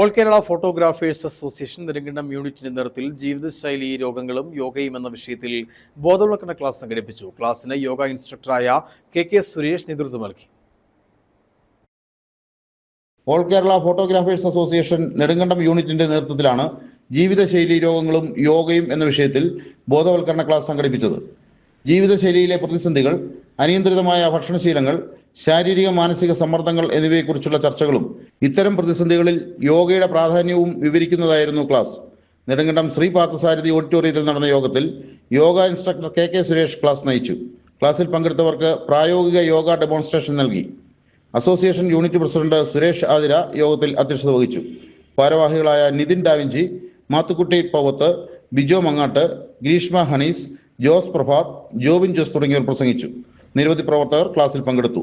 All Kerala photographers association Nedumkandam യൂണിറ്റിന്റെ നേതൃത്വത്തിൽ ജീവിതശൈലി രോഗങ്ങളും യോഗയും എന്ന വിഷയത്തിൽ ബോധവൽക്കരണ ക്ലാസ് സംഘടിപ്പിച്ചു. ക്ലാസ്സിന് യോഗ ഇൻസ്ട്രക്ടറായ കെ കെ സുരേഷ് നേതൃത്വം നൽകി. All Kerala photographers association Nedumkandam യൂണിറ്റിന്റെ നേതൃത്വത്തിലാണ് ജീവിതശൈലി രോഗങ്ങളും യോഗയും എന്ന വിഷയത്തിൽ ബോധവൽക്കരണ ക്ലാസ് സംഘടിപ്പിച്ചത്. ജീവിതശൈലിയിലെ പ്രതിസന്ധികൾ അനിയന്ത്രിതമായ ഭക്ഷണശീലങ്ങൾ ശാരീരിക മാനസിക സമ്മർദ്ദങ്ങൾ എന്നിവയെക്കുറിച്ചുള്ള ചർച്ചകളും ഇത്തരം പ്രതിസന്ധികളിൽ യോഗയുടെ പ്രാധാന്യവും വിവരിക്കുന്നതായിരുന്നു ക്ലാസ്. നെടുങ്കണ്ടം ശ്രീ പാർത്ഥസാരഥി ഓഡിറ്റോറിയത്തിൽ നടന്ന യോഗത്തിൽ yoga instructor K K Suresh class നയിച്ചു. ക്ലാസ്സിൽ പങ്കെടുത്തവർക്ക് പ്രായോഗിക യോഗ ഡെമോൺസ്ട്രേഷൻ നൽകി. Association unit president Suresh Athira യോഗത്തിൽ അധ്യക്ഷത വഹിച്ചു. ഭാരവാഹികളായ നിതിൻ ഡാവിഞ്ചി മാത്തുക്കുട്ടി പവത്ത് ബിജോ മങ്ങാട്ട് ഗ്രീഷ്മ ഹണീസ് ജോസ് പ്രഭാത് ജോബിൻ ജോസ് തുടങ്ങിയവർ പ്രസംഗിച്ചു. നിരവധി പ്രവർത്തകർ ക്ലാസ്സിൽ പങ്കെടുത്തു.